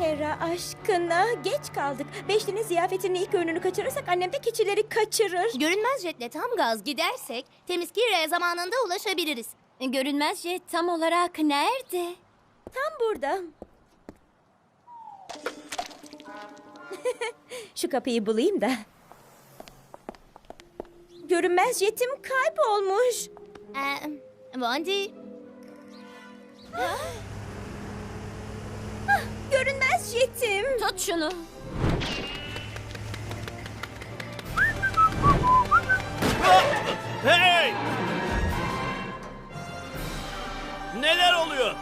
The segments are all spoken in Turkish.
Hera aşkına geç kaldık. Beşli'nin ziyafetinin ilk öğününü kaçırırsak annem de keçileri kaçırır. Görünmez jetle tam gaz gidersek temiz Kira'ya zamanında ulaşabiliriz. Görünmez jet tam olarak nerede? Tam burada. Şu kapıyı bulayım da. Görünmez jetim kaybolmuş. Ee, Bondi, Görünmez jetim. Tut şunu. Hey! Neler oluyor?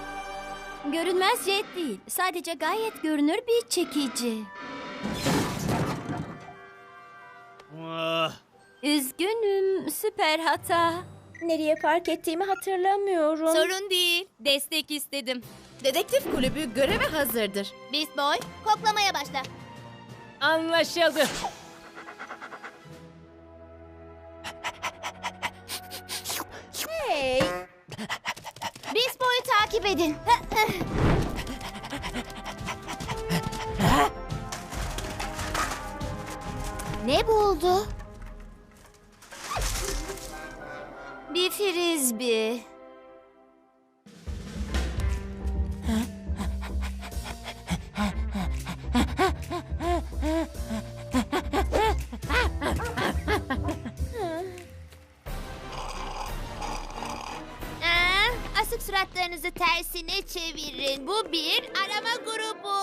Görünmez jet değil. Sadece gayet görünür bir çekici. Ah, Üzgünüm. Süper hata. Nereye park ettiğimi hatırlamıyorum. sorun değil. Destek istedim. Dedektif kulübü göreve hazırdır. Beast Boy, koklamaya başla. Anlaşıldı. Hey, Beast Boy'u takip edin. ne buldu? Bir frisbee. Suratlarınızı tersine çevirin. Bu bir arama grubu.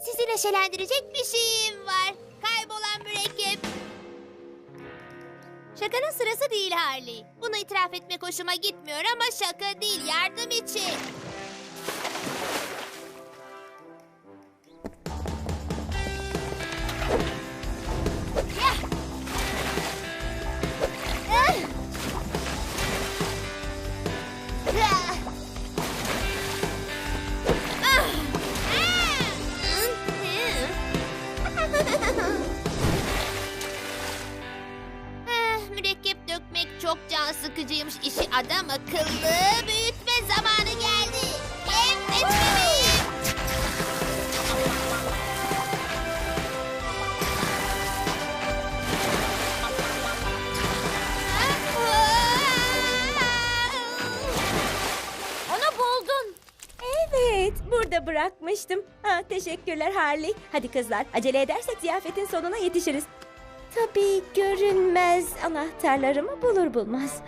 Sizi neşelendirecek bir şeyim var. Kaybolan mürekkep. Şakanın sırası değil Harley. Bunu itiraf etmek hoşuma gitmiyor ama şaka değil, yardım için. Can sıkıcıymış. İşi adam akıllı büyütme zamanı geldi. Evet bebeğim. Onu buldun. evet. Burada bırakmıştım. Ha, teşekkürler Harley. Hadi kızlar, acele edersek ziyafetin sonuna yetişiriz. Tabii görünmez anahtarlarımı bulur bulmaz.